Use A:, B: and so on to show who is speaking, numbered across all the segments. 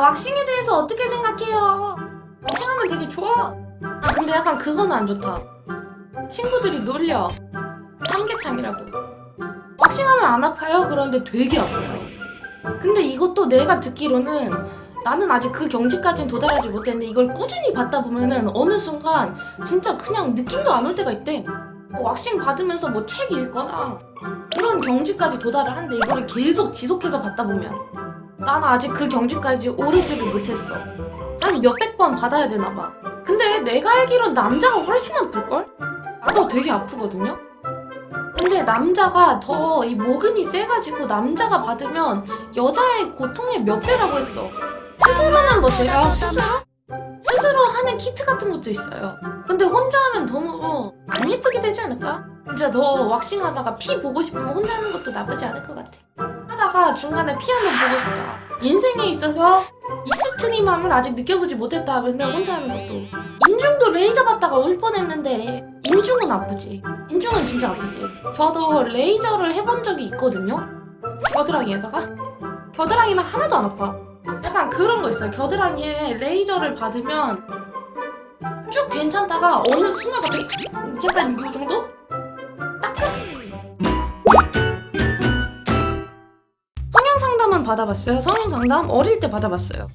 A: 왁싱에 대해서 어떻게 생각해요? 왁싱하면 되게 좋아. 아 근데 약간 그거는 안 좋다. 친구들이 놀려. 삼계탕이라고. 왁싱하면 안 아파요? 그런데 되게 아파요. 근데 이것도 내가 듣기로는 나는 아직 그 경지까지는 도달하지 못했는데 이걸 꾸준히 받다 보면은 어느 순간 진짜 그냥 느낌도 안 올 때가 있대. 뭐 왁싱 받으면서 뭐 책 읽거나 그런 경지까지 도달을 한데 이거를 계속 지속해서 받다 보면 나는 아직 그 경지까지 오르지를 못했어. 난 몇백 번 받아야 되나 봐. 근데 내가 알기론 남자가 훨씬 아플걸? 나도 되게 아프거든요? 근데 남자가 더 이 모근이 세가지고 남자가 받으면 여자의 고통의 몇 배라고 했어. 스스로는 뭐 돼요? 스스로? 스스로 하는 키트 같은 것도 있어요. 근데 혼자 하면 너무 안 예쁘게 되지 않을까? 진짜 너 왁싱 하다가 피 보고 싶으면 혼자 하는 것도 나쁘지 않을 것 같아. 하다가 중간에 피 한번 보고 싶다. 인생에 있어서 익스트림함을 아직 느껴보지 못했다 하면 혼자 하는 것도. 인중도 레이저 받다가 울 뻔했는데 인중은 아프지. 인중은 진짜 아프지. 저도 레이저를 해본 적이 있거든요. 겨드랑이에다가 겨드랑이는 하나도 안 아파. 약간 그런 거 있어요. 겨드랑이에 레이저를 받으면 쭉 괜찮다가 어느 순간 갑자기 약간 이 정도? 받아봤어요. 성형 상담 어릴 때 받아봤어요.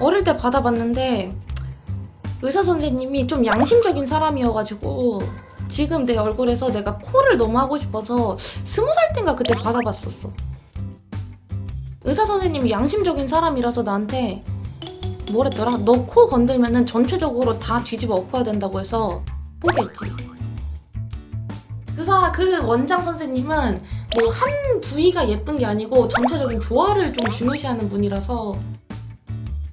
A: 어릴 때 받아봤는데 의사 선생님이 좀 양심적인 사람이어가지고 지금 내 얼굴에서 내가 코를 너무 하고 싶어서 스무 살 땐가 그때 받아봤었어. 의사 선생님이 양심적인 사람이라서 나한테 뭐랬더라? 너 코 건들면은 전체적으로 다 뒤집어 엎어야 된다고 해서 포기했지. 그사 그 원장 선생님은 뭐 한 부위가 예쁜 게 아니고 전체적인 조화를 좀 중요시하는 분이라서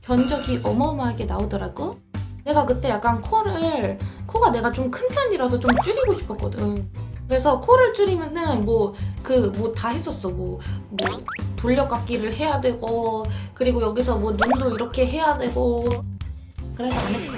A: 견적이 어마어마하게 나오더라고. 내가 그때 약간 코를 코가 내가 좀 큰 편이라서 좀 줄이고 싶었거든. 그래서 코를 줄이면은 뭐 그 뭐 다 했었어. 뭐, 뭐 돌려깎기를 해야 되고 그리고 여기서 뭐 눈도 이렇게 해야 되고 그래서 안 했어.